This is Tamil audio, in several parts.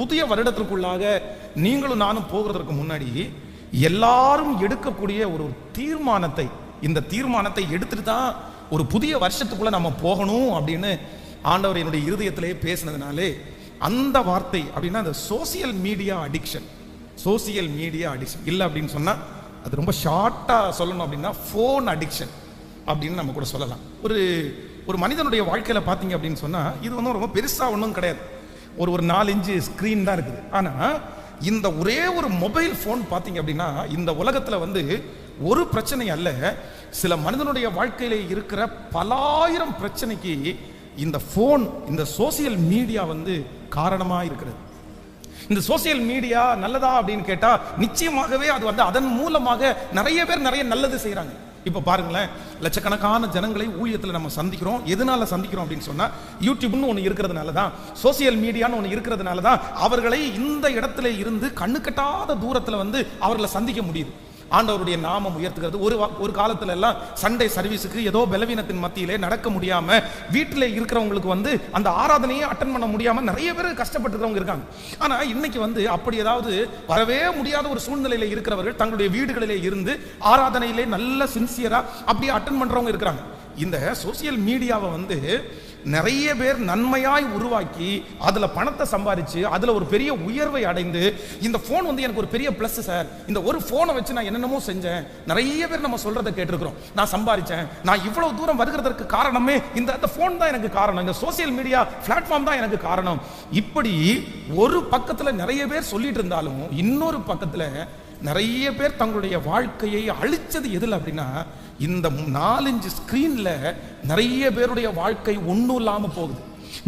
புதிய வருடத்திற்குள்ளாக நீங்களும் நானும் போகிறதுக்கு முன்னாடி எல்லாரும் எடுக்கக்கூடிய ஒரு தீர்மானத்தை இந்த தீர்மானத்தை எடுத்துட்டு தான் ஒரு புதிய வருஷத்துக்குள்ள நம்ம போகணும் அப்படின்னு ஆண்டவர் என்னுடைய இருதயத்திலே பேசினதுனாலே அந்த வார்த்தை அப்படின்னா அந்த social media addiction social media addiction இல்லை அப்படின்னு சொன்னால் அது ரொம்ப ஷார்ட்டாக சொல்லணும் அப்படின்னா ஃபோன் அடிக்ஷன் அப்படின்னு நம்ம கூட சொல்லலாம். ஒரு ஒரு மனிதனுடைய வாழ்க்கையில் பார்த்தீங்க அப்படின்னு சொன்னால் இது வந்து ரொம்ப பெருசாக ஒன்றும் கிடையாது. ஒரு ஒரு நாலு இன்ச்சு ஸ்க்ரீன் தான் இருக்குது. ஆனால் இந்த ஒரே ஒரு மொபைல் ஃபோன் பார்த்தீங்க அப்படின்னா இந்த உலகத்தில் வந்து ஒரு பிரச்சனை அல்ல. சில மனிதனுடைய வாழ்க்கையில் இருக்கிற பலாயிரம் பிரச்சனைக்கு இந்த ஃபோன் இந்த சோசியல் மீடியா வந்து காரணமாக இருக்கிறது. இந்த சோசியல் மீடியா நல்லதா அப்படின்னு கேட்டால் நிச்சயமாகவே அது வந்து அதன் மூலமாக நிறைய பேர் நிறைய நல்லது செய்கிறாங்க இப்போ பாருங்களேன் லட்சக்கணக்கான ஜனங்களை ஊழியத்தில் நம்ம சந்திக்கிறோம். எதனால சந்திக்கிறோம் அப்படின்னு சொன்னால் யூடியூப்னு ஒன்று இருக்கிறதுனால தான் சோசியல் மீடியான்னு ஒன்று இருக்கிறதுனால தான் அவர்களை இந்த இடத்துல இருந்து கண்ணுக்கட்டாத தூரத்தில் வந்து அவர்களை சந்திக்க முடியுது. ஆண்டவருடைய நாமம் உயர்த்துகிறது. ஒரு வா- ஒரு காலத்துல எல்லாம் சண்டே சர்வீஸுக்கு ஏதோ பலவீனத்தின் மத்தியிலே நடக்க முடியாம வீட்டில் இருக்கிறவங்களுக்கு வந்து அந்த ஆராதனையை அட்டன் பண்ண முடியாம நிறைய பேர் கஷ்டப்பட்டுக்கிறவங்க இருக்காங்க. ஆனா இன்னைக்கு வந்து அப்படி ஏதாவது வரவே முடியாத ஒரு சூழ்நிலையில இருக்கிறவர்கள் தங்களுடைய வீடுகளிலே இருந்து ஆராதனையிலே நல்ல சின்சியரா அப்படியே அட்டன் பண்றவங்க இருக்கிறாங்க. இந்த சோசியல் மீடியாவை வந்து நிறைய பேர் நன்மையாய் உருவாக்கி அதில் பணத்தை சம்பாதிச்சு அதில் ஒரு பெரிய உயர்வை அடைந்து இந்த ஃபோன் வந்து எனக்கு ஒரு பெரிய ப்ளஸ் சார் இந்த ஒரு ஃபோனை வச்சு நான் என்னென்னமோ செஞ்சேன். நிறைய பேர் நம்ம சொல்கிறத கேட்டிருக்கிறோம். நான் சம்பாரித்தேன் நான் இவ்வளோ தூரம் வருகிறதற்கு காரணமே இந்த அந்த ஃபோன் தான் எனக்கு காரணம். இந்த சோசியல் மீடியா பிளாட்ஃபார்ம் தான் எனக்கு காரணம். இப்படி ஒரு பக்கத்தில் நிறைய பேர் சொல்லிட்டு இருந்தாலும் இன்னொரு பக்கத்தில் நிறைய பேர் தங்களுடைய வாழ்க்கையை அழிச்சது எதில் அப்படின்னா இந்த நாலஞ்சு ஸ்கிரீன்ல நிறைய பேருடைய வாழ்க்கை ஒன்றும் இல்லாமல் போகுது.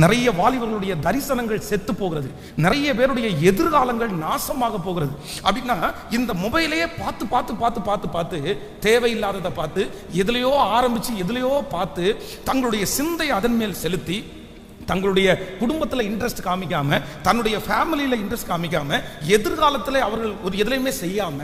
நிறைய வாலிபர்களுடைய தரிசனங்கள் செத்து போகிறது. நிறைய பேருடைய எதிர்காலங்கள் நாசமாக போகிறது. அப்படின்னா இந்த மொபைலையே பார்த்து பார்த்து பார்த்து பார்த்து பார்த்து தேவையில்லாததை பார்த்து எதுலையோ ஆரம்பிச்சு எதுலையோ பார்த்து தங்களுடைய சிந்தை அதன் மேல் செலுத்தி தங்களுடைய குடும்பத்தில் இன்ட்ரெஸ்ட் காமிக்காம தன்னுடைய ஃபேமிலியில் இன்ட்ரெஸ்ட் காமிக்காம எதிர்காலத்தில் அவர்கள் ஒரு எதுலையுமே செய்யாம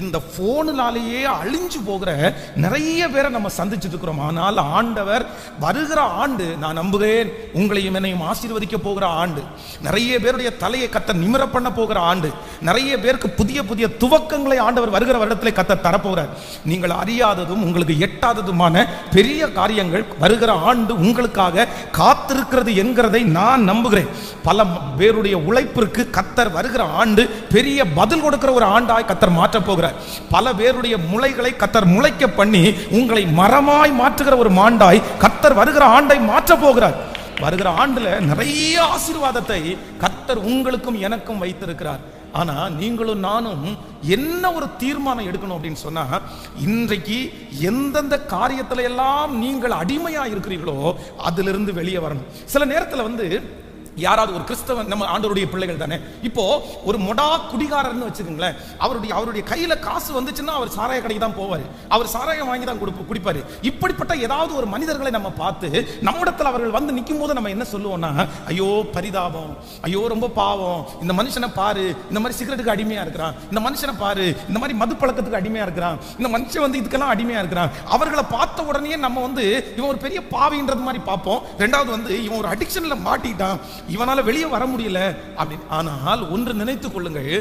இந்த போனினாலேயே அழிஞ்சு போகிற நிறைய பேரை நம்ம சந்திச்சுட்டு இருக்கிறோம் ஆனால் ஆண்டவர் வருகிற ஆண்டு நான் நம்புகிறேன் உங்களையும் என்னையும் ஆசீர்வதிக்க போகிற ஆண்டு நிறைய பேருடைய தலையை கத்த நிமிர பண்ண போகிற ஆண்டு நிறைய பேருக்கு புதிய புதிய துவக்கங்களை ஆண்டவர் வருகிற வருடத்திலே கத்த தரப்போகிறார். நீங்கள் அறியாததும் உங்களுக்கு எட்டாததுமான பெரிய காரியங்கள் வருகிற ஆண்டு உங்களுக்காக காத்திருக்கிறது என்கிறதை நான் நம்புகிறேன். பல பேருடைய உழைப்பிற்கு கத்தர் வருகிற ஆண்டு பெரிய பதில் கொடுக்கிற ஒரு ஆண்டாய் கத்தர் மாற்றப் போகிறார். பல பேருடைய முளைகளை கத்தர் முளைக்க பண்ணி உங்களை மரமாய் மாற்றுகிற ஒரு மாண்டாய் கத்தர் வருகிற ஆண்டை மாற்றப் போகிறார். வருகிற ஆண்டுல நிறைய ஆசீர்வாதத்தை கத்தர் உங்களுக்கும் எனக்கும் வைத்திருக்கிறார். ஆனால் நீங்களும் நானும் என்ன ஒரு தீர்மானம் எடுக்கணும் அப்படின்னு சொன்னால் இன்றைக்கு எந்தெந்த காரியத்தில் எல்லாம் நீங்கள் அடிமையாக இருக்கிறீர்களோ அதிலிருந்து வெளியே வரணும். சில நேரத்தில் வந்து யாராவது ஒரு கிறிஸ்தவன் நம்ம ஆண்டோருடைய பிள்ளைகள் தானே? இப்போ ஒரு மொடா குடிகாரர்னு வச்சுக்கோங்களேன் அவருடைய அவருடைய கையில காசு வந்துச்சுன்னா அவர் சாராய கடைக்கு தான் போவார். அவர் சாராயம் வாங்கி தான் கொடுப்பு குடிப்பாரு. இப்படிப்பட்ட ஏதாவது ஒரு மனிதர்களை நம்ம பார்த்து நம்மிடத்தில் அவர்கள் வந்து நிற்கும் போது நம்ம என்ன சொல்லுவோம்னா ஐயோ பரிதாபம். ஐயோ ரொம்ப பாவம். இந்த மனுஷனை பாரு. இந்த மாதிரி சிகரெட்டுக்கு அடிமையா இருக்கிறான். இந்த மனுஷனை பாரு. இந்த மாதிரி மது பழக்கத்துக்கு அடிமையா இருக்கிறான். இந்த மனுஷன் வந்து இதுக்கெல்லாம் அடிமையா இருக்கிறான். அவர்களை பார்த்த உடனே நம்ம வந்து இவன் ஒரு பெரிய பாவின்றது மாதிரி பார்ப்போம். ரெண்டாவது வந்து இவன் ஒரு அடிக்ஷன்ல மாட்டிட்டான். இவனால வெளியே வர முடியல அப்படின்னு. ஆனால் ஒன்று நினைத்து கொள்ளுங்கள்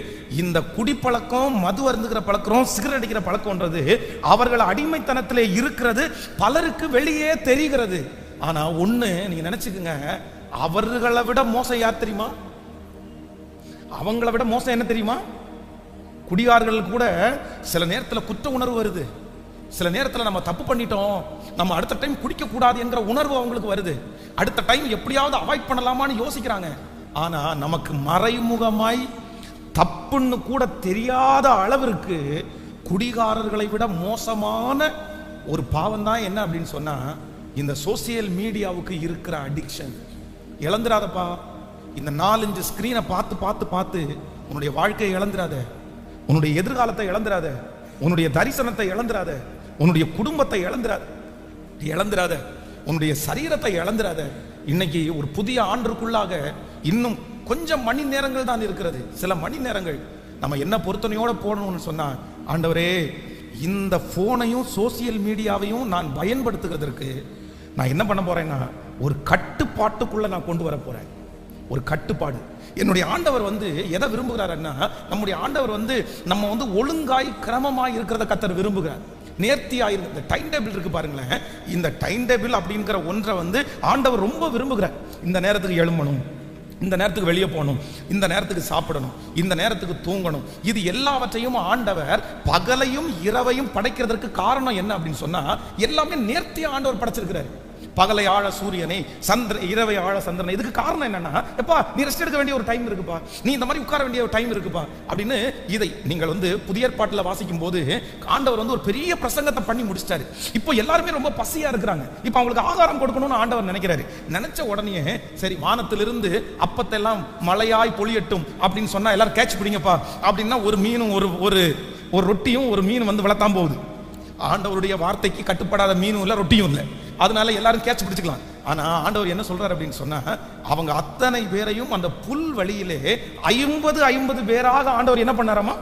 இந்த குடிப்பழக்கம் மது அருந்துகிற பழக்கம் சிகரெட் அடிக்கிற பழக்கம்ன்றது அவர்கள் அடிமைத்தனத்திலே இருக்கிறது பலருக்கு வெளியே தெரிகிறது. ஆனா ஒண்ணு நீங்க நினைச்சுக்குங்க அவர்களை விட மோசம் யார் தெரியுமா? அவங்கள விட மோசம் என்ன தெரியுமா? குடியார்கள் கூட சில நேரத்தில் குற்ற உணர்வு வருது. சில நேரத்தில் நம்ம தப்பு பண்ணிட்டோம் நம்ம அடுத்த டைம் குடிக்கக்கூடாது என்கிற உணர்வு அவங்களுக்கு வருது. அடுத்த டைம் எப்படியாவது அவாய்ட் பண்ணலாமான்னு யோசிக்கிறாங்க. ஆனால் நமக்கு மறைமுகமாய் தப்புன்னு கூட தெரியாத அளவிற்கு குடிகாரர்களை விட மோசமான ஒரு பாவம் தான் என்ன அப்படின்னு சொன்னால் இந்த சோசியல் மீடியாவுக்கு இருக்கிற அடிக்ஷன் இழந்துராதப்பா. இந்த நாலஞ்சு ஸ்க்ரீனை பார்த்து பார்த்து பார்த்து உன்னுடைய வாழ்க்கையை இழந்துடாத உன்னுடைய எதிர்காலத்தை இழந்துராத. உன்னுடைய தரிசனத்தை இழந்துராத. உன்னுடைய குடும்பத்தை இழந்துராத இழந்துராத உன்னுடைய சரீரத்தை இழந்துராத இன்னைக்கு ஒரு புதிய ஆண்டுக்குள்ளாக இன்னும் கொஞ்சம் மணி நேரங்கள் தான் இருக்கிறது. சில மணி நேரங்கள் நம்ம என்ன பொருத்தனையோட போடணும்னு சொன்னா ஆண்டவரே இந்த போனையும் சோசியல் மீடியாவையும் நான் பயன்படுத்துகிறதற்கு நான் என்ன பண்ண போறேன்னா ஒரு கட்டுப்பாட்டுக்குள்ள நான் கொண்டு வர போறேன். ஒரு கட்டுப்பாடு. என்னுடைய ஆண்டவர் வந்து எதை விரும்புகிறாருன்னா நம்முடைய ஆண்டவர் வந்து நம்ம வந்து ஒழுங்காய் கிரமமாய் இருக்கிறத கத்தர் விரும்புகிறார். நேர்த்தியாக இருக்கு இந்த டைம் டேபிள் இருக்குது பாருங்களேன். இந்த டைம் டேபிள் அப்படிங்கிற ஒன்றை வந்து ஆண்டவர் ரொம்ப விரும்புகிறார். இந்த நேரத்துக்கு எழும்பணும் இந்த நேரத்துக்கு வெளியே போகணும் இந்த நேரத்துக்கு சாப்பிடணும் இந்த நேரத்துக்கு தூங்கணும். இது எல்லாவற்றையும் ஆண்டவர் பகலையும் இரவையும் படைக்கிறதற்கு காரணம் என்ன அப்படின்னு சொன்னால் எல்லாமே நேர்த்தியாக ஆண்டவர் படைச்சிருக்கிறார். பகலை ஆழ சூரியனை சந்திர இரவை ஆழ சந்திரனை. இதுக்கு காரணம் என்னன்னா எப்பா நீ ரெஸ்ட் எடுக்க வேண்டிய ஒரு டைம் இருக்குப்பா. நீ இந்த மாதிரி உட்கார வேண்டிய ஒரு டைம் இருக்குப்பா. அப்படின்னு இதை நீங்கள் வந்து புதிய ஏற்பாட்டில் வாசிக்கும் போது ஆண்டவர் வந்து ஒரு பெரிய பிரசங்கத்தை பண்ணி முடிச்சிட்டாரு. இப்போ எல்லாருமே ரொம்ப பசியா இருக்கிறாங்க. இப்போ அவங்களுக்கு ஆகாரம் கொடுக்கணும்னு ஆண்டவர் நினைக்கிறாரு. நினைச்ச உடனே சரி வானத்திலிருந்து அப்பத்தெல்லாம் மழையாய் பொழியட்டும் அப்படின்னு சொன்னா எல்லாரும் கேட்ச் பிடிங்கப்பா. அப்படின்னா ஒரு மீனும் ஒரு ஒரு ஒரு ரொட்டியும் ஒரு மீன் வந்து வளர்த்தான் போகுது. ஆண்டவருடைய வார்த்தைக்கு கட்டுப்படாத மீனும் இல்லை ரொட்டியும் இல்லை. அதனால எல்லாரும் கேட்ச் பிடிச்சிக்கலாம். ஆனா ஆண்டவர் என்ன சொல்றாரு அப்படின்னு சொன்னா அவங்க அத்தனை பேரையும் அந்த புல் வழியிலே ஐம்பது ஐம்பது பேராக ஆண்டவர் என்ன பண்ணாராமா?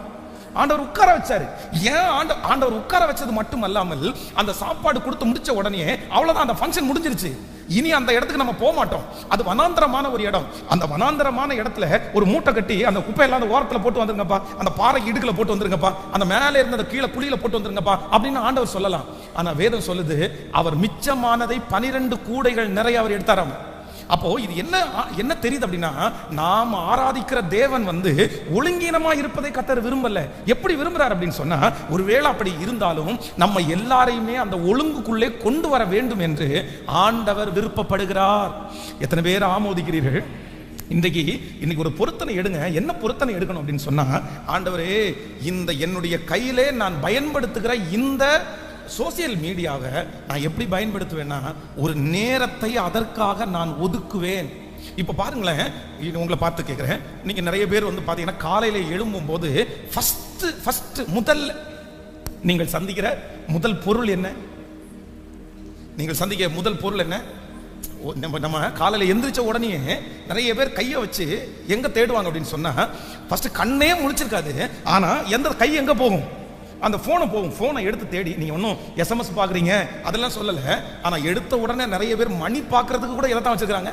ஆண்டவர் உட்கார வச்சாரு. ஏன் ஆண்ட ஆண்டவர் உட்கார வச்சது மட்டும் அல்லாமல் அந்த சாப்பாடு கொடுத்து முடிச்ச உடனே அவ்வளவுதான் அந்த ஃபங்க்ஷன் முடிஞ்சிருச்சு. இனி அந்த இடத்துக்கு நம்ம போக மாட்டோம். அது வனாந்தரமான ஒரு இடம். அந்த வனாந்தரமான இடத்துல ஒரு மூட்டை கட்டி அந்த குப்பையெல்லாம் அந்த ஓரத்தில் போட்டு வந்துருங்கப்பா. அந்த பாறை இடுக்குல போட்டு வந்துருங்கப்பா. அந்த மேலே இருந்த அந்த கீழே குழியில போட்டு வந்துருங்கப்பா அப்படின்னு ஆண்டவர் சொல்லலாம். ஆனால் வேதம் சொல்லுது அவர் மிச்சமானதை பனிரெண்டு கூடைகள் நிறைய அவர் எடுத்தாராம். அப்போ இது என்ன என்ன தெரியுது அப்படின்னா நாம் ஆராதிக்கிற தேவன் வந்து ஒழுங்கீனமா இருப்பதை கத்தர் விரும்பல. எப்படி விரும்புறார் அப்படின்னு சொன்னா ஒருவேளை அப்படி இருந்தாலும் நம்ம எல்லாரையுமே அந்த ஒழுங்குக்குள்ளே கொண்டு வர வேண்டும் என்று ஆண்டவர் விருப்பப்படுகிறார். எத்தனை பேர் ஆமோதிக்கிறீர்கள்? இன்றைக்கு இன்னைக்கு ஒரு பொருத்தனை எடுங்க. என்ன பொருத்தனை எடுக்கணும் அப்படின்னு சொன்னா ஆண்டவரே இந்த என்னுடைய கையிலே நான் பயன்படுத்துகிற இந்த சோசியல் மீடியாவை நான் எப்படி பயன்படுத்துவேன்னா ஒரு நேரத்தை அதற்காக நான் ஒதுக்குவேன். இப்போ பாருங்களேன் உங்களை பார்த்து கேட்குறேன் நீங்கள் நிறைய பேர் வந்து பார்த்தீங்கன்னா காலையில் எழும்பும் போது ஃபஸ்ட்டு முதல் நீங்கள் சந்திக்கிற முதல் பொருள் என்ன? நீங்கள் சந்திக்க முதல் பொருள் என்ன? நம்ம நம்ம காலையில் எந்திரிச்ச உடனே நிறைய பேர் கையை வச்சு எங்கே தேடுவாங்க அப்படின்னு சொன்னால் ஃபஸ்ட்டு கண்ணே முழிச்சிருக்காது. ஆனால் எந்த கை எங்கே போகும்? அந்த ஃபோனை போகும் ஃபோனை எடுத்து தேடி நீங்கள் ஒன்றும் எஸ்எம்எஸ் பார்க்குறீங்க அதெல்லாம் சொல்லலை. ஆனால் எடுத்த உடனே நிறைய பேர் மணி பார்க்கறதுக்கு கூட இதை தான் வச்சுக்கிறாங்க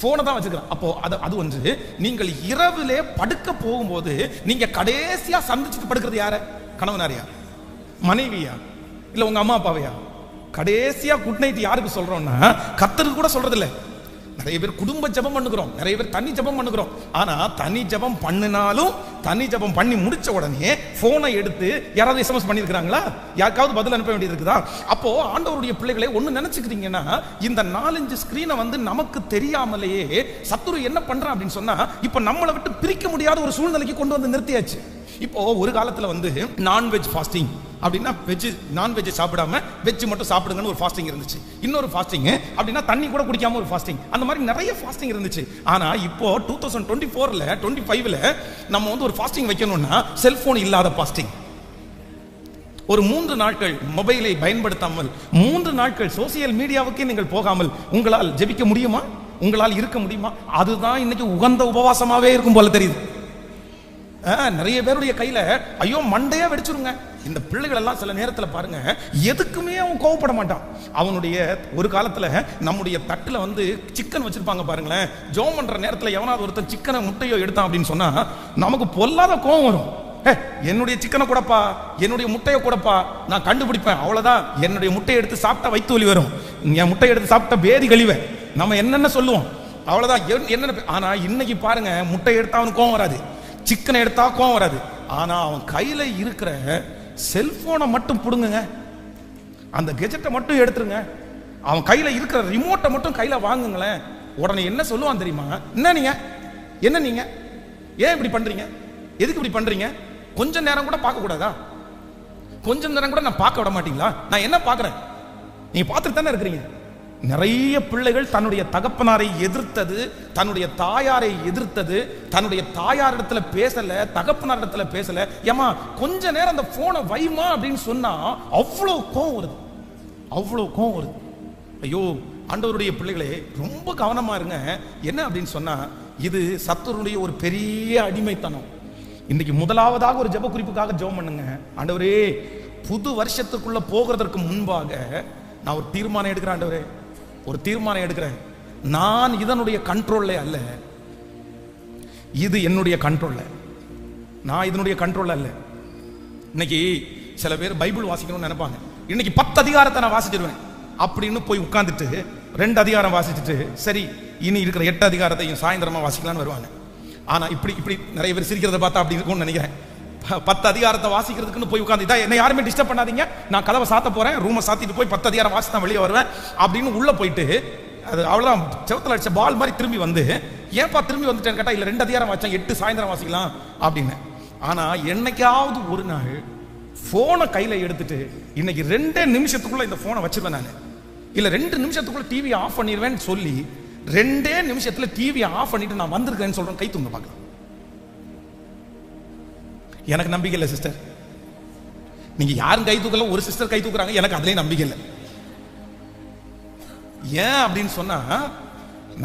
ஃபோனை தான் வச்சுக்கிறேன் அப்போ அது அது ஒன்று. நீங்கள் இரவிலே படுக்க போகும்போது நீங்கள் கடைசியாக சந்திச்சுட்டு படுக்கிறது யார? கணவனாரியா? மனைவியா? இல்லை உங்கள் அம்மா அப்பாவையா? கடைசியாக குட் நைட் யாருக்கு சொல்கிறோன்னா கத்தருக்கு கூட சொல்கிறது இல்லை நிறைய பேர் குடும்ப ஜெபம் பண்ணுகிறோம். நிறைய பேர் தனி ஜெபம் பண்ணுகிறோம். ஆனா தனி ஜெபம் பண்ணினாலும் தனி ஜெபம் பண்ணி முடிச்ச உடனே போனை எடுத்து யாராவது எஸ்எம்எஸ் பண்ணியிருக்கிறாங்களா? யாருக்காவது பதில் அனுப்ப வேண்டியது இருக்குதா? அப்போ ஆண்டவருடைய பிள்ளைகளை ஒண்ணு நினைச்சுக்கிறீங்கன்னா இந்த நாலஞ்சு ஸ்கிரீனை வந்து நமக்கு தெரியாமலேயே சத்துரு என்ன பண்றான் அப்படின்னு சொன்னா இப்ப நம்மளை விட்டு பிரிக்க முடியாத ஒரு சூழ்நிலைக்கு கொண்டு வந்து நிறுத்தியாச்சு. இப்போ ஒரு காலத்துல வந்து நான்வெஜ் ஃபாஸ்டிங் அப்படின்னா வெஜ் நான்வெஜ் சாப்பிடாம வெஜ் மட்டும் சாப்பிடுங்கன்னு ஒரு ஃபாஸ்டிங் இருந்துச்சு. இன்னொரு ஃபாஸ்டிங் அப்படின்னா தண்ணி கூட குடிக்காம ஒரு ஃபாஸ்டிங் அந்த மாதிரி நிறைய ஃபாஸ்டிங் இருந்துச்சு. ஆனா இப்போ டூ தௌசண்ட் டுவெண்ட்டி ஃபோர்ல டுவெண்ட்டி ஃபைவ்ல நம்ம வந்து ஒரு ஃபாஸ்டிங் வைக்கணும்னா செல்போன் இல்லாத ஃபாஸ்டிங் ஒரு மூன்று நாட்கள் மொபைலை பயன்படுத்தாமல் மூன்று நாட்கள் சோசியல் மீடியாவுக்கே நீங்கள் போகாமல் உங்களால் ஜெபிக்க முடியுமா? உங்களால் இருக்க முடியுமா? அதுதான் இன்னைக்கு உகந்த உபவாசமாவே இருக்கும் போல தெரியுது. நிறைய பேருடைய கையில ஐயோ மண்டையா வெடிச்சிருங்க. இந்த பிள்ளைகள் எல்லாம் சில நேரத்தில் பாருங்க எதுக்குமே அவன் கோவப்பட மாட்டான். அவனுடைய ஒரு காலத்தில் நம்முடைய தட்டில் வந்து சிக்கன் வச்சிருப்பாங்க பாருங்களேன். ஜோம் பண்ற நேரத்தில் எவனாவது ஒருத்தன் சிக்கனை முட்டையோ எடுத்தான் அப்படின்னு சொன்னா நமக்கு பொல்லாத கோவம் வரும். என்னுடைய சிக்கனை கூடப்பா என்னுடைய முட்டையை கூடப்பா நான் கண்டுபிடிப்பேன். அவ்வளவுதான். என்னுடைய முட்டையை எடுத்து சாப்பிட்டா வயிற்று ஒலி வரும். என் முட்டையை எடுத்து சாப்பிட்டா பேதி கழிவேன் நம்ம என்னென்ன சொல்லுவோம்? அவ்வளவுதான். என்- என்னென்ன ஆனா இன்னைக்கு பாருங்க முட்டை எடுத்தா அவனுக்கு கோவம் வராது. சிக்கனை எடுத்தா கோவம் வராது. ஆனா அவன் கையில இருக்கிற செல்போனை மட்டும் பிடுங்குங்க. அந்த கெஜெட்டை மட்டும் எடுத்துருங்க. அவன் கையில இருக்கிற ரிமோட்டை மட்டும் கையில வாங்குங்களேன். உடனே என்ன சொல்லுவான் தெரியுமா? என்ன நீங்க? என்ன நீங்க? ஏன் இப்படி பண்றீங்க? எதுக்கு இப்படி பண்றீங்க? கொஞ்ச நேரம் கூட பார்க்க கூடாதா? கொஞ்ச நேரம் கூட நான் பார்க்க விட மாட்டீங்களா? நான் என்ன பார்க்குறேன்? நீங்க பார்த்துட்டு தானே இருக்கிறீங்க. நிறைய பிள்ளைகள் தன்னுடைய தகப்பனாரை எதிர்த்தது தன்னுடைய தாயாரை எதிர்த்தது தன்னுடைய தாயார் இடத்துல பேசல தகப்பனார் இடத்துல பேசல. ஏமா கொஞ்ச நேரம் அந்த போனை வைமா அப்படின்னு சொன்னா அவ்வளோ கோவம் வருது. அவ்வளோ கோவம் வருது. ஐயோ ஆண்டவருடைய பிள்ளைகளே ரொம்ப கவனமா இருங்க. என்ன அப்படின்னு சொன்னா இது சத்துருடைய ஒரு பெரிய அடிமைத்தனம். இன்னைக்கு முதலாவதாக ஒரு ஜெப குறிப்புக்காக ஜெபம் பண்ணுங்க. ஆண்டவரே புது வருஷத்துக்குள்ள போகிறதற்கு முன்பாக நான் ஒரு தீர்மானம் எடுக்கிறேன் ஆண்டவரே. ஒரு தீர்மானம் எடுக்கிறேன். நான் இதனுடைய கண்ட்ரோல்ல அல்ல. இது என்னுடைய கண்ட்ரோல்ல நான் இதனுடைய கண்ட்ரோல்ல அல்ல. இன்னைக்கு சில பேர் பைபிள் வாசிக்கணும்னு நினைப்பாங்க. இன்னைக்கு பத்து அதிகாரத்தை நான் வாசிச்சிருவேன். அப்படின்னு போய் உட்காந்துட்டு ரெண்டு அதிகாரம் வாசிச்சுட்டு சரி இனி இருக்கிற எட்டு அதிகாரத்தையும் சாயந்தரமா வாசிக்கலாம்னு வருவாங்க. ஆனா இப்படி இப்படி நிறைய பேர் சிரிக்கிறத பார்த்தா அப்படி இருக்கும்னு நினைக்கிறேன். பத்து அதிகாரத்தை வாசிக்கிறதுக்குன்னு போய் உட்காந்து இதான் என்ன யாருமே டிஸ்டர்ப் பண்ணாதீங்க. நான் கதவை சாத்த போறேன் ரூமை சாத்திட்டு போய் பத்து அதிகாரம் வாசி தான் வெளியே வருவேன் அப்படின்னு உள்ள போயிட்டு அது அவ்வளோதான் செவத்தில் அடிச்ச பால் மாதிரி திரும்பி வந்து ஏன்பா திரும்பி வந்துட்டேன்னு கேட்டா இல்லை ரெண்டு அதிகாரம் வாசிச்சேன் எட்டு சாயந்தரம் வாசிக்கலாம் அப்படின்னு. ஆனால் என்னைக்காவது ஒரு நாள் ஃபோனை கையில் எடுத்துட்டு இன்னைக்கு ரெண்டே நிமிஷத்துக்குள்ள இந்த ஃபோனை வச்சிருவேன் நான். இல்லை ரெண்டு நிமிஷத்துக்குள்ள டிவியை ஆஃப் பண்ணிடுவேன்னு சொல்லி ரெண்டே நிமிஷத்தில் டிவியை ஆஃப் பண்ணிட்டு நான் வந்திருக்கேன்னு சொல்கிறேன் கை தூங்க பார்க்கலாம். எனக்கு நம்பிக்கை இல்லை சிஸ்டர் நீங்க யாரும் கை தூக்கல ஒரு சிஸ்டர் கை தூக்குறாங்க எனக்கு அதுலயும் நம்பிக்கை இல்லை. ஏன் அப்படின்னு சொன்னா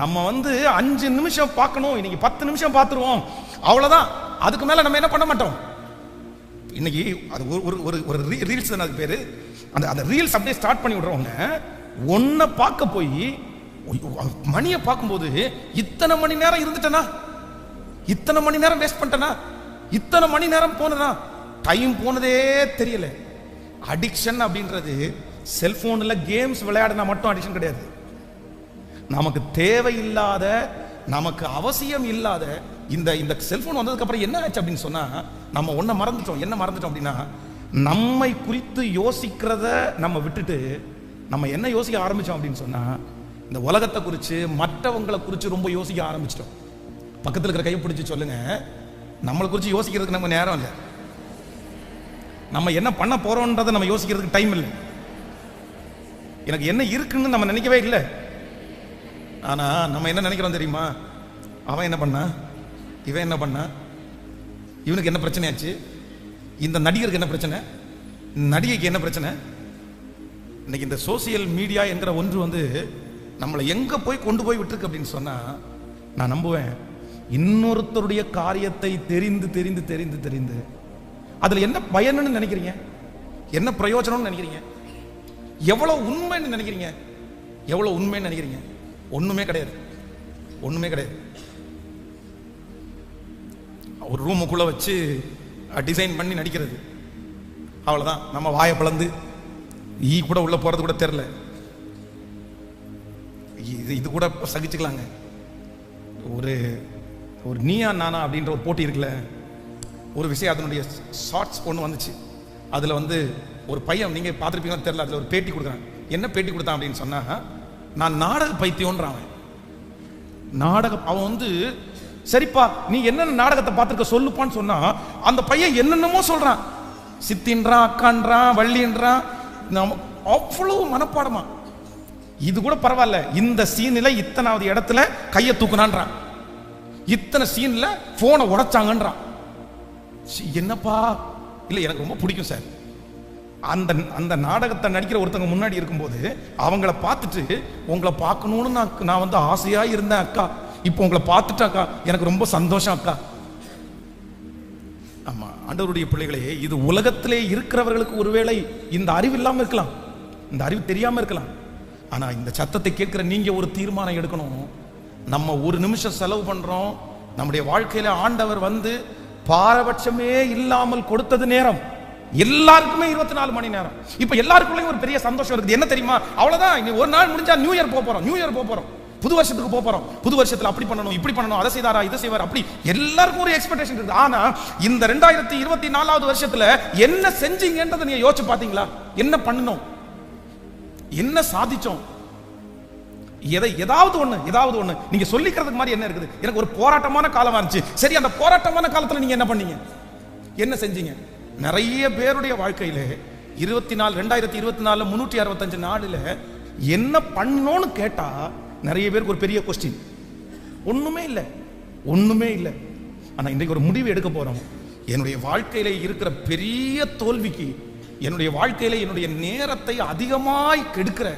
நம்ம வந்து அஞ்சு நிமிஷம் பார்க்கணும் இன்னைக்கு பத்து நிமிஷம் பார்த்துருவோம். அவ்வளவுதான். அதுக்கு மேல நம்ம என்ன பண்ண மாட்டோம்? இன்னைக்கு அது ஒரு ஒரு ஒரு ஒரு ரீல்ஸ் தான் அது பேரு? அந்த அந்த ரீல்ஸ் அப்படியே ஸ்டார்ட் பண்ணி விடுறவங்க ஒன்ன பார்க்க போய் மணியை பார்க்கும்போது இத்தனை மணி நேரம் இருந்துட்டேனா? இத்தனை மணி நேரம் வேஸ்ட் பண்ணிட்டேனா? இத்தனை மணி நேரம் போனதா? டைம் போனதே தெரியல. அடிக்ஷன் அப்படின்றது செல்போனில் கேம்ஸ் விளையாடினா மட்டும் அடிக்ஷன் கிடையாது. நமக்கு தேவையில்லாத நமக்கு அவசியம் இல்லாத இந்த இந்த செல்போன் வந்ததுக்கு அப்புறம் என்ன ஆச்சு அப்படின்னு சொன்னா நம்ம ஒன்ன மறந்துட்டோம். என்ன மறந்துட்டோம் அப்படின்னா நம்மை குறித்து யோசிக்கிறத நம்ம விட்டுட்டு நம்ம என்ன யோசிக்க ஆரம்பிச்சோம் அப்படின்னு சொன்னா இந்த உலகத்தை குறித்து மற்றவங்களை குறித்து ரொம்ப யோசிக்க ஆரம்பிச்சிட்டோம். பக்கத்தில் இருக்கிற கையை பிடிச்சி சொல்லுங்க. நம்மளை குறித்து யோசிக்கிறதுக்கு நம்ம நேரம் இல்லை. நம்ம என்ன பண்ண போகிறோன்றதை நம்ம யோசிக்கிறதுக்கு டைம் இல்லை. எனக்கு என்ன இருக்குன்னு நம்ம நினைக்கவே இல்லை. ஆனால் நம்ம என்ன நினைக்கிறோம் தெரியுமா? அவன் என்ன பண்ணா? இவன் என்ன பண்ணா? இவனுக்கு என்ன பிரச்சனையாச்சு இந்த நடிகருக்கு என்ன பிரச்சனை? நடிகைக்கு என்ன பிரச்சனை? இன்னைக்கு இந்த சோசியல் மீடியா என்கிற ஒன்று வந்து நம்மளை எங்கே போய் கொண்டு போய் விட்டுருக்கு அப்படின்னு சொன்னால் நான் நம்புவேன். இன்னொருத்தருடைய காரியத்தை தெரிந்து தெரிந்து தெரிந்து தெரிந்து. அதில் என்ன பயன்னு நினைக்கிறீங்க? என்ன பிரயோஜனம்னு நினைக்கிறீங்க? எவ்வளவு உண்மைன்னு நினைக்கிறீங்க? எவ்வளவு உண்மைன்னு நினைக்கிறீங்க? ஒண்ணுமே கிடையாது. ஒண்ணுமே கிடையாது. ஒரு ரூமுக்குள்ள வச்சு டிசைன் பண்ணி நடிக்கிறது. அவ்வளவுதான். நம்ம வாயை பிளந்து ஈ கூட உள்ள போறது கூட தெரில இது இது கூட சகிச்சுக்கலாங்க. ஒரு ஒரு நீயா நானா அப்படின்ற ஒரு போட்டி இருக்குல்ல? ஒரு விஷயம் அதனுடைய ஷார்ட்ஸ் ஒன்று வந்துச்சு. அதில் வந்து ஒரு பையன் நீங்கள் பார்த்துருப்பீங்கன்னு தெரியல அதில் ஒரு பேட்டி கொடுக்குறாங்க என்ன பேட்டி கொடுத்தான் அப்படின்னு சொன்னாங்க நான் நாடக பைத்தியம்ன்றான் அவன். நாடக அவன் வந்து சரிப்பா நீ என்னென்ன நாடகத்தை பார்த்துருக்க சொல்லுப்பான்னு சொன்னா அந்த பையன் என்னென்னமோ சொல்றான். சித்தின்றான் அக்கான்றான் வள்ளின்றான் நம்ம அவ்வளவு மனப்பாடமா. இது கூட பரவாயில்ல. இந்த சீனில் இத்தனாவது இடத்துல கையை தூக்குனான்றான். இத்தனை சீன்ல போனை உடைச்சாங்கன்றான். என்னப்பா? இல்லை எனக்கு ரொம்ப பிடிக்கும் சார். அந்த அந்த நாடகத்தை நடிக்கிற ஒருத்தவங்க முன்னாடி இருக்கும்போது அவங்கள பார்த்துட்டு உங்களை பார்க்கணும்னு நான் நான் வந்து ஆசையா இருந்தேன் அக்கா. இப்போ உங்களை பார்த்துட்டு அக்கா. எனக்கு ரொம்ப சந்தோஷம் அக்கா. ஆமா ஆண்டவருடைய பிள்ளைகளே இது உலகத்திலே இருக்கிறவர்களுக்கு ஒருவேளை இந்த அறிவு இல்லாமல் இருக்கலாம். இந்த அறிவு தெரியாம இருக்கலாம். ஆனா இந்த சத்தத்தை கேட்கிற நீங்க ஒரு தீர்மானம் எடுக்கணும். நம்ம ஒரு நிமிஷம் செலவு பண்றோம். நம்முடைய வாழ்க்கையில ஆண்டவர் வந்து பாரபட்சமே இல்லாமல் கொடுத்தது நேரம். எல்லாருக்குமே இருபத்தி நாலு மணி நேரம். இப்ப எல்லாருக்குள்ளயும் ஒரு பெரிய சந்தோஷம் இருக்குது. என்ன தெரியுமா? அவ்வளவுதான். இனி ஒரு நாள் முடிஞ்சா நியூ இயர் போறோம். நியூ இயர் போறோம். புது வருஷத்துக்கு போறோம். புது வருஷத்துல அப்படி பண்ணணும் இப்படி பண்ணணும் அதை செய்தாரா இதை செய்வார் அப்படி. எல்லாருக்கும் ஒரு எக்ஸ்பெக்டேஷன் இருக்குது. ஆனா இந்த ரெண்டாயிரத்தி இருபத்தி நாலாவது வருஷத்துல என்ன செஞ்சீங்கன்றதை நீங்க யோசிச்சு பாத்தீங்களா என்ன பண்ணணும் என்ன சாதிச்சோம்? எதை ஏதாவது ஒண்ணு ஏதாவது ஒண்ணு. நீங்க சொல்லிக்கிறதுக்கு மாதிரி என்ன இருக்குது? எனக்கு ஒரு போராட்டமான காலமா இருந்துச்சு. சரி அந்த போராட்டமான காலத்துல நீங்க என்ன பண்ணீங்க? என்ன செஞ்சீங்க? நிறைய பேருடைய வாழ்க்கையில இருபத்தி நாலு ரெண்டாயிரத்தி இருபத்தி நாலு முன்னூற்றி அறுபத்தஞ்சு நாடுல என்ன பண்ணோன்னு கேட்டா நிறைய பேருக்கு ஒரு பெரிய கொஸ்டின் ஒண்ணுமே இல்லை. ஒண்ணுமே இல்லை. ஆனா இன்றைக்கு ஒரு முடிவு எடுக்க போறோம். என்னுடைய வாழ்க்கையில இருக்கிற பெரிய தோல்விக்கு என்னுடைய வாழ்க்கையில என்னுடைய நேரத்தை அதிகமாய் கெடுக்கிற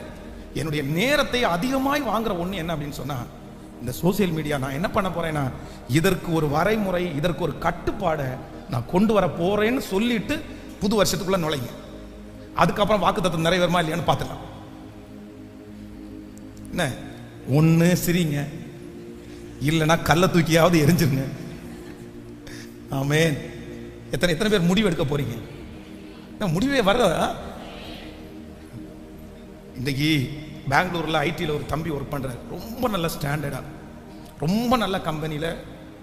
என்னுடைய நேரத்தை அதிகமாய் வாங்குற ஒண்ணு என்ன அப்படின்னு சொன்னா இந்த சோசியல் மீடியா நான் என்ன பண்ண போறேன்னா இதற்கு ஒரு வரைமுறை இதற்கு ஒரு கட்டுப்பாடை நான் கொண்டு வர போறேன்னு சொல்லிட்டு புது வருஷத்துக்குள்ள நுழைங்க. அதுக்கப்புறம் வாக்குத்தத்தம் நிறைவேறுமா இல்லையான்னு பார்த்துக்கலாம். என்ன? ஒன்று சிரிங்க. இல்லைன்னா கல்லை தூக்கியாவது எரிஞ்சிருங்க. ஆமென். எத்தனை எத்தனை பேர் முடிவு எடுக்க போறீங்க? முடிவே வர்றதா இன்னைக்கு பெங்களூரில் ஐடியில் ஒரு தம்பி ஒர்க் பண்ணுறாரு ரொம்ப நல்ல ஸ்டாண்டர்டாக ரொம்ப நல்ல கம்பெனியில்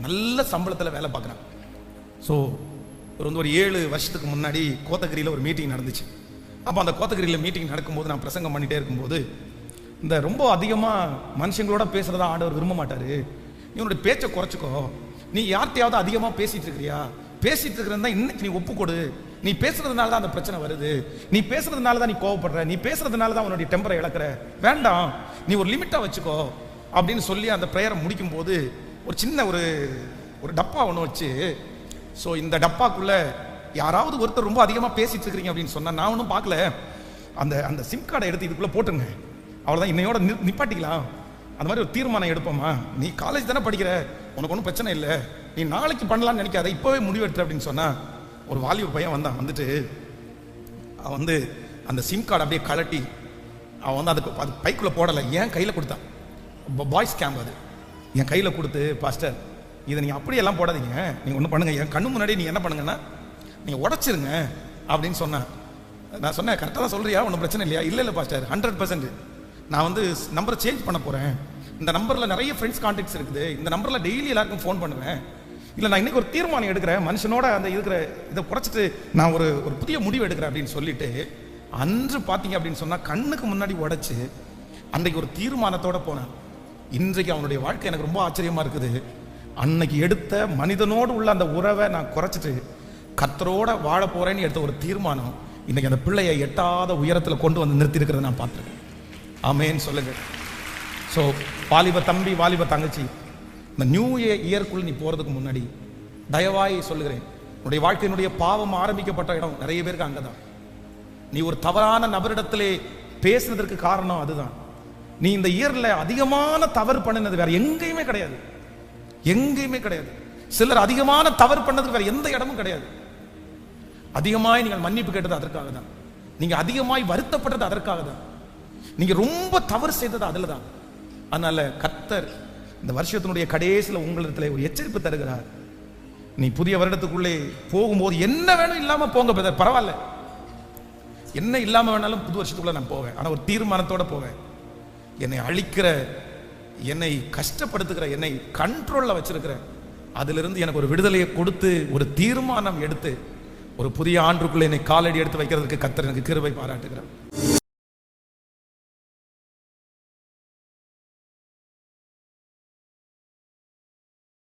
நல்ல சம்பளத்தில் வேலை பார்க்குறான். ஸோ ஒரு வந்து ஒரு ஏழு வருஷத்துக்கு முன்னாடி கோத்தகிரியில் ஒரு மீட்டிங் நடந்துச்சு. அப்போ அந்த கோத்தகிரியில் மீட்டிங் நடக்கும்போது நான் பிரசங்கம் பண்ணிட்டே இருக்கும்போது இந்த ரொம்ப அதிகமாக மனுஷங்களோட பேசுறதா ஆண்டவர் விரும்ப மாட்டார். இவனுடைய பேச்சை குறைச்சிக்கோ. நீ யார்கிட்டயாவது அதிகமாக பேசிகிட்டு இருக்கிறியா? பேசிகிட்டு இருக்கிறதா இன்னைக்கு நீ ஒப்புக்கொடு. நீ பேசுறதுனால தான் அந்த பிரச்சனை வருது. நீ பேசுறதுனால தான் நீ கோவப்படுற. நீ பேசுறதுனால தான் உன்னுடைய டெம்பரை இழக்கிற. வேண்டாம். நீ ஒரு லிமிட்டாக வச்சுக்கோ. அப்படின்னு சொல்லி அந்த ப்ரேயரை முடிக்கும் போது ஒரு சின்ன ஒரு ஒரு டப்பா ஒன்று வச்சு ஸோ இந்த டப்பாக்குள்ளே யாராவது ஒருத்தர் ரொம்ப அதிகமாக பேசிட்டு இருக்கிறீங்க அப்படின்னு சொன்னால் நான் ஒன்றும் பார்க்கல. அந்த அந்த சிம் கார்டை எடுத்து இதுக்குள்ளே போட்டுருங்க. அவ்வளோதான் இன்னையோட நி- நிப்பாட்டிக்கலாம். அந்த மாதிரி ஒரு தீர்மானம் எடுப்போமா? நீ காலேஜ் தானே படிக்கிற. உனக்கு ஒன்றும் பிரச்சனை இல்லை. நீ நாளைக்கு பண்ணலாம்னு நினைக்காத. இப்போவே முடிவெடுத்து அப்படின்னு சொன்னா ஒரு வாலிப பையன் வந்தான் வந்துட்டு அவன் வந்து அந்த சிம் கார்டு அப்படியே கழட்டி அவன் வந்து அதுக்கு அது பைக்குள்ளே போடலை. ஏன் கையில் கொடுத்தான். பாய்ஸ் கேம்ப் அது. என் கையில் கொடுத்து பாஸ்டர் இதை நீங்கள் அப்படியெல்லாம் போடாதீங்க. நீங்கள் ஒன்றும் பண்ணுங்க. என் கண்ணு முன்னாடி நீங்கள் என்ன பண்ணுங்கன்னா நீங்கள் உடச்சிருங்க அப்படின்னு சொன்னேன். நான் சொன்னேன் கரெக்டாக தான் சொல்கிறியா ஒன்றும் பிரச்சனை இல்லையா? இல்லை இல்லை பாஸ்டர் ஹண்ட்ரட் பர்சன்ட் நான் வந்து நம்பரை சேஞ்ச் பண்ண போகிறேன் இந்த நம்பரில் நிறைய ஃப்ரெண்ட்ஸ் கான்டாக்ட்ஸ் இருக்குது. இந்த நம்பரில் டெய்லி எல்லாருக்கும் ஃபோன் பண்ணுவேன். இல்லை நான் இன்னைக்கு ஒரு தீர்மானம் எடுக்கிறேன். மனுஷனோட அந்த இருக்கிற இதை குறைச்சிட்டு நான் ஒரு ஒரு புதிய முடிவு எடுக்கிறேன் அப்படின்னு சொல்லிட்டு அன்று பார்த்தீங்க அப்படின்னு சொன்னால் கண்ணுக்கு முன்னாடி உடைச்சு அன்றைக்கு ஒரு தீர்மானத்தோட போனேன். இன்றைக்கு அவனுடைய வாழ்க்கை எனக்கு ரொம்ப ஆச்சரியமாக இருக்குது. அன்னைக்கு எடுத்த மனிதனோடு உள்ள அந்த உறவை நான் குறைச்சிட்டு கத்தரோட வாழ போகிறேன்னு எடுத்த ஒரு தீர்மானம் இன்னைக்கு அந்த பிள்ளையை எட்டாத உயரத்தில் கொண்டு வந்து நிறுத்தியிருக்கிறத நான் பார்த்துருக்கேன். ஆமேன்னு சொல்லுங்கள் ஸோ வாலிப தம்பி வாலிப தங்கச்சி இந்த நியூ இயர்க்குள்ள நீ போகிறதுக்கு முன்னாடி தயவாய் சொல்லுகிறேன். உன்னுடைய வாழ்க்கையினுடைய பாவம் ஆரம்பிக்கப்பட்ட இடம் நிறைய பேருக்கு அங்கதான். நீ ஒரு தவறான நபரிடத்திலே பேசுனதற்கு காரணம் அதுதான். நீ இந்த இயரில் அதிகமான தவறு பண்ணினது வேற எங்கேயுமே கிடையாது. எங்கேயுமே கிடையாது. சிலர் அதிகமான தவறு பண்ணதுக்கு வேற எந்த இடமும் கிடையாது. அதிகமாய் நீங்கள் மன்னிப்பு கேட்டது அதற்காக தான். நீங்க அதிகமாய் வருத்தப்பட்டது அதற்காக தான். நீங்க ரொம்ப தவறு செய்தது அதில் தான் அதனால கத்தர் இந்த வருஷத்தினுடைய கடைசியில் உங்களிடத்துல ஒரு எச்சரிப்பு தருகிறார். நீ புதிய வருடத்துக்குள்ளே போகும்போது என்ன வேணும் இல்லாமல் போங்க பிரதர் பரவாயில்ல. என்ன இல்லாமல் வேணாலும் புது வருஷத்துக்குள்ளே நான் போவேன். ஆனால் ஒரு தீர்மானத்தோட போவேன். என்னை அழிக்கிற என்னை கஷ்டப்படுத்துகிற என்னை கண்ட்ரோல்ல வச்சிருக்கிற அதிலிருந்து எனக்கு ஒரு விடுதலையை கொடுத்து ஒரு தீர்மானம் எடுத்து ஒரு புதிய ஆண்டுக்குள்ளே என்னை காலடி எடுத்து வைக்கிறதுக்கு கத்தர் எனக்கு கிருபை பாராட்டுகிறார்.